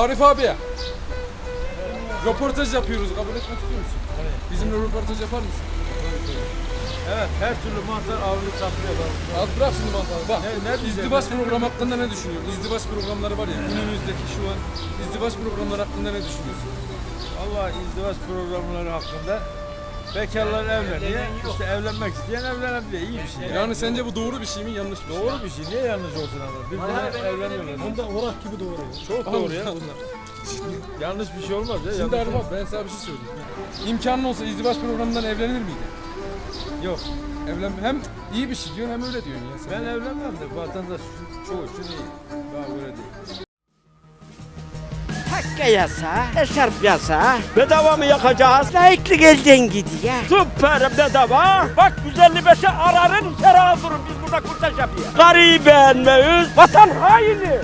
Arif abiye. Röportaj yapıyoruz. Kabul etmek istiyor musun? Bizimle röportaj yapar mısın? Evet her türlü mantar avını saplıyor. Az bırak şimdi mantarı. Bak. Ne- ne diyeceğim? İzdivaç programı hakkında ne düşünüyorsun? İzdivaç programları var ya. Günümüzdeki şu an izdivaç programları hakkında ne düşünüyorsun? Allah izdivaç programları hakkında bekarlar evleniyor. İşte evlenmek isteyen evlenebiliyor. İyi bir şey. Yani sence bu doğru bir şey mi yanlış şey mi? Doğru bir şey. Niye yanlış olsun ama? Birbirine evleniyorlar. Bunda orak gibi doğru. Çok doğru ya bunlar. Yanlış bir şey olmaz ya. Şimdi abi ben sana bir şey söyleyeyim. İmkanın olsa izdivaç programından evlenir miydi? Yok. Evlen hem iyi bir şey diyorsun hem öyle diyorsun ya. Sen. Ben evlenmem de vatandaş çoğu için iyi. Bana göre değil. Hakkı yasa, hesap yasa. Bedava mı yakacağız? Layıklık elden gidiyor. Süper bedava. Bak 155'e ararın içeri aldırın. Biz burada kurtaş yapıyoruz. Gariben meüz, vatan haini.